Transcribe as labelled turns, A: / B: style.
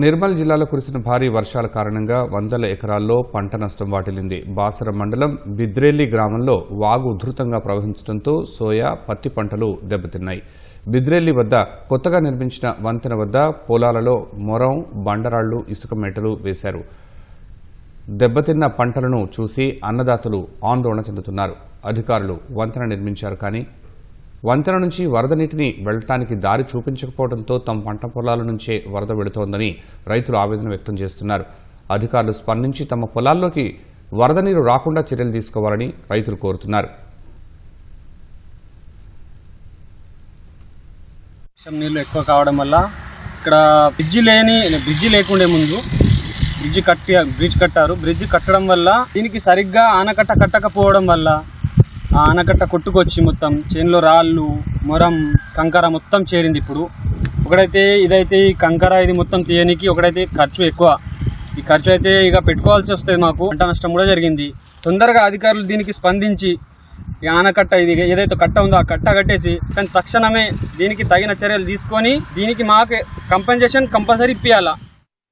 A: నిర్మల్ జిల్లాలో కురిసిన భారీ వర్షాల కారణంగా వందల ఎకరాల్లో పంట నష్టం వాటిల్లింది. బాసర మండలం బిద్రేలి గ్రామంలో వాగు ఉధృతంగా ప్రవహించడంతో సోయా పత్తి పంటలు దెబ్బతిన్నాయి. బిద్రేలి వద్ద కొత్తగా నిర్మించిన వంతెన వద్ద పొలాలలో మొరం బండరాళ్ళు ఇసుక మేటలు వేశారు. దెబ్బతిన్న పంటలను చూసి అన్నదాతలు ఆందోళన చెందుతున్నారు. అధికారులు వంతెన నిర్మించారు కానీ వంతెన నుంచి వరద నీటిని వెళ్ళటానికి దారి చూపించకపోవడంతో తమ పంట పొలాల నుంచే వరద పెడుతోందని రైతులు ఆవేదన వ్యక్తం చేస్తున్నారు. అధికారులు స్పందించి తమ పొలాల్లోకి వరద నీరు రాకుండా చర్యలు తీసుకోవాలని రైతులు కోరుతున్నారు.
B: వర్షం నీళ్ళు ఎక్కువ కావడం వల్ల ఇక్కడ బ్రిడ్జి లేని బ్రిడ్జి లేకుండే ముందు బ్రిడ్జి కట్టి బ్రిడ్జ్ కట్టారు. బ్రిడ్జ్ కట్టడం వల్ల దీనికి సరిగ్గా ఆనకట్ట కట్టకపోవడం వల్ల ఆ ఆనకట్ట కొట్టుకొచ్చి మొత్తం చేనులో రాళ్ళు మొరం కంకర మొత్తం చేరింది ఇప్పుడు. ఒకడైతే ఇదైతే ఈ కంకర ఇది మొత్తం తీయనికి ఒకడైతే ఖర్చు ఎక్కువ. ఈ ఖర్చు అయితే ఇక పెట్టుకోవాల్సి వస్తుంది మాకు. పంట నష్టం కూడా జరిగింది. తొందరగా అధికారులు దీనికి స్పందించి ఈ ఆనకట్ట ఇది ఏదైతే కట్ట ఉందో ఆ కట్ట కట్టేసి కానీ తక్షణమే దీనికి తగిన చర్యలు తీసుకొని దీనికి మాకు కంపెన్సేషన్ కంపల్సరీ ఇప్పియాలా.